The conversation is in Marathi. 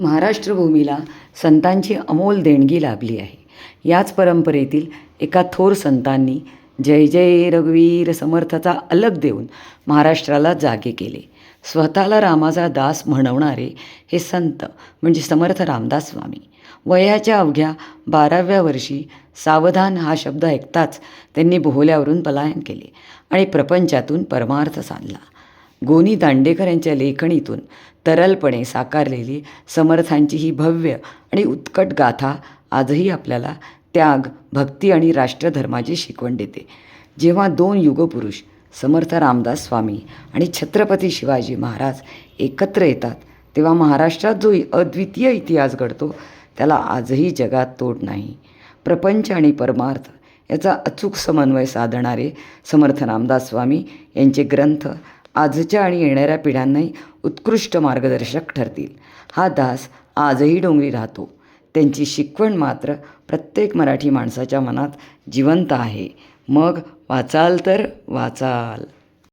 महाराष्ट्रभूमीला संतांची अमोल देणगी लाभली आहे. याच परंपरेतील एका थोर संतांनी जय जय रघुवीर समर्थाचा अलग देऊन महाराष्ट्राला जागे केले. स्वतःला रामाचा दास म्हणवणारे हे संत म्हणजे समर्थ रामदास स्वामी. वयाच्या अवघ्या बाराव्या वर्षी सावधान हा शब्द ऐकताच त्यांनी भोवल्यावरून पलायन केले आणि प्रपंचातून परमार्थ साधला. गोनी दांडेकर यांच्या लेखणीतून तरलपणे साकारलेली समर्थांची ही भव्य आणि उत्कट गाथा आजही आपल्याला त्याग भक्ती आणि राष्ट्रधर्माची शिकवण देते. जेव्हा दोन युगपुरुष समर्थ रामदास स्वामी आणि छत्रपती शिवाजी महाराज एकत्र येतात तेव्हा महाराष्ट्रात जो अद्वितीय इतिहास घडतो त्याला आजही जगात तोड नाही. प्रपंच आणि परमार्थ याचा अचूक समन्वय साधणारे समर्थ रामदास स्वामी यांचे ग्रंथ आजच्या आणि येणाऱ्या पिढ्यांनाही उत्कृष्ट मार्गदर्शक ठरतील. हा दास आजही डोंगरी राहतो. त्यांची शिकवण मात्र प्रत्येक मराठी माणसाच्या मनात जिवंत आहे. मग वाचाल तर वाचाल.